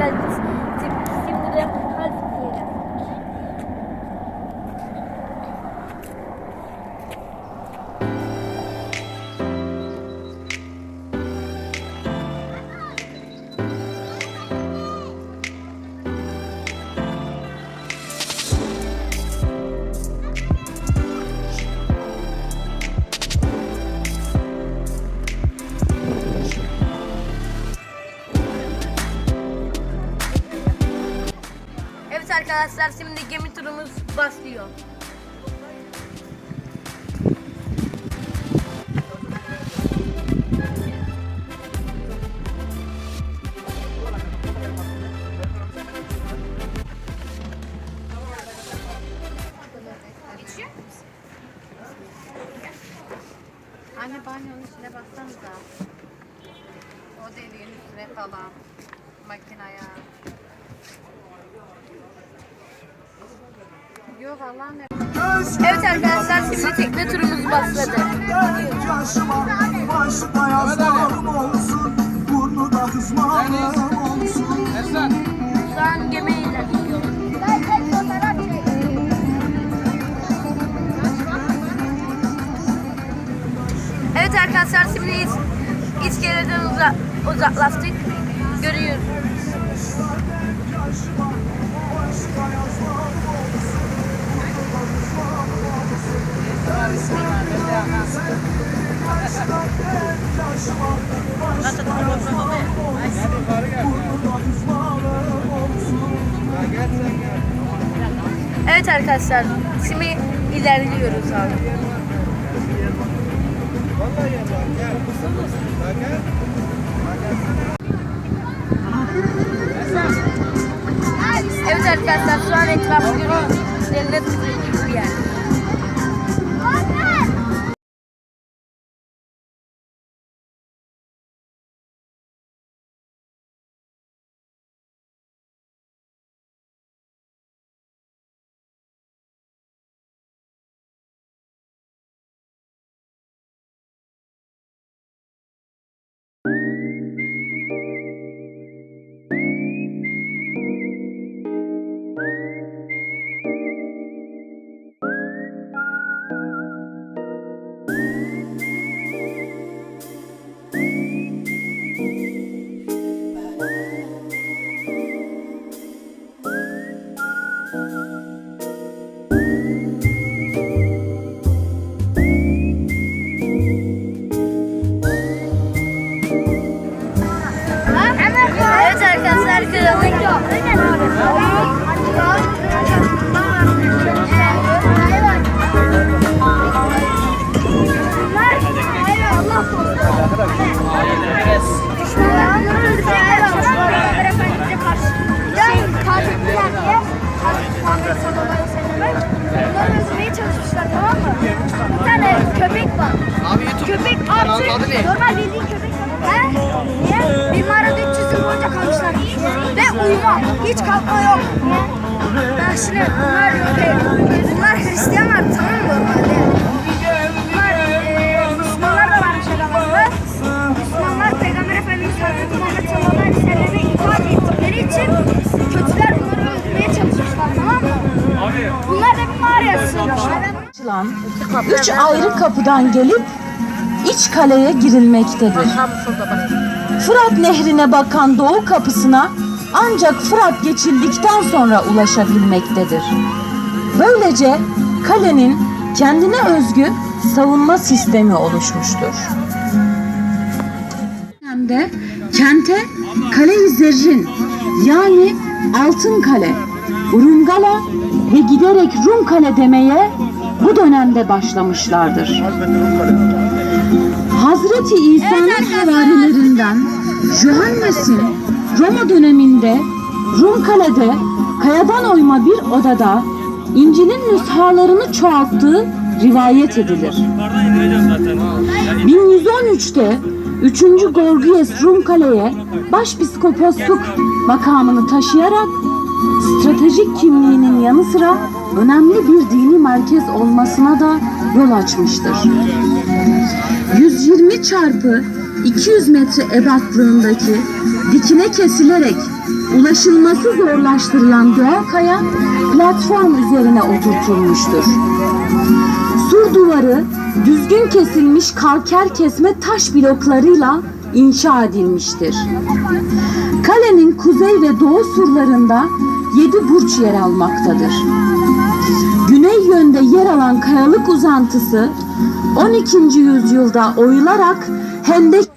geldiniz. Şimdi de hadi Arkadaşlar şimdi gemi turumuz başlıyor. Anne banyonun içine baksanıza. O deliğin üstüne falan. Makinaya. Yok Allah'ım Evet arkadaşlar şimdi tekne turumuz başladı. Şu an gemi ilerliyor. Evet arkadaşlar şimdi iç, iskeleden uza, uzaklaştık. Görüyoruz. Evet arkadaşlar şimdi ilerliyoruz abi. Evet arkadaşlar şu an etrafı görüyoruz. Cennet bir yer. Köpek var. Abi YouTube Köpek artık normal bildiğin köpek. He? Niye? Bir mağarada 300 yıl boyunca kalmışlar. Ve uyuma. Hiç kalkma yok. Ben şimdi bunlar, bunlar Hristiyanlar tamam mı normalde? Bunlar da mağaraya açılan üç ayrı kapıdan gelip iç kaleye girilmektedir. Fırat Nehri'ne bakan doğu kapısına ancak Fırat geçildikten sonra ulaşabilmektedir. Böylece kalenin kendine özgü savunma sistemi oluşmuştur. dönemde kente Kale-i Zerrin yani Altın Kale, Urungala ve giderek Rum Kale demeye bu dönemde başlamışlardır. Hazreti İsa'nın havarilerinden Johannes'in Roma döneminde Rum Kale'de kayadan oyma bir odada İncil'in nüshalarını çoğalttığı rivayet edilir. 1113'te 3. Gorgias Rum Kale'ye başpiskoposluk makamını taşıyarak stratejik kimliğinin yanı sıra önemli bir dini merkez olmasına da yol açmıştır. 120 çarpı 200 metre ebatlığındaki dikine kesilerek ulaşılması zorlaştırılan doğal kaya platform üzerine oturtulmuştur. Sur duvarı düzgün kesilmiş kalker kesme taş bloklarıyla inşa edilmiştir. Kalenin kuzey ve doğu surlarında yedi burç yer almaktadır. Güney yönde yer alan kayalık uzantısı 12. yüzyılda oyularak Hendek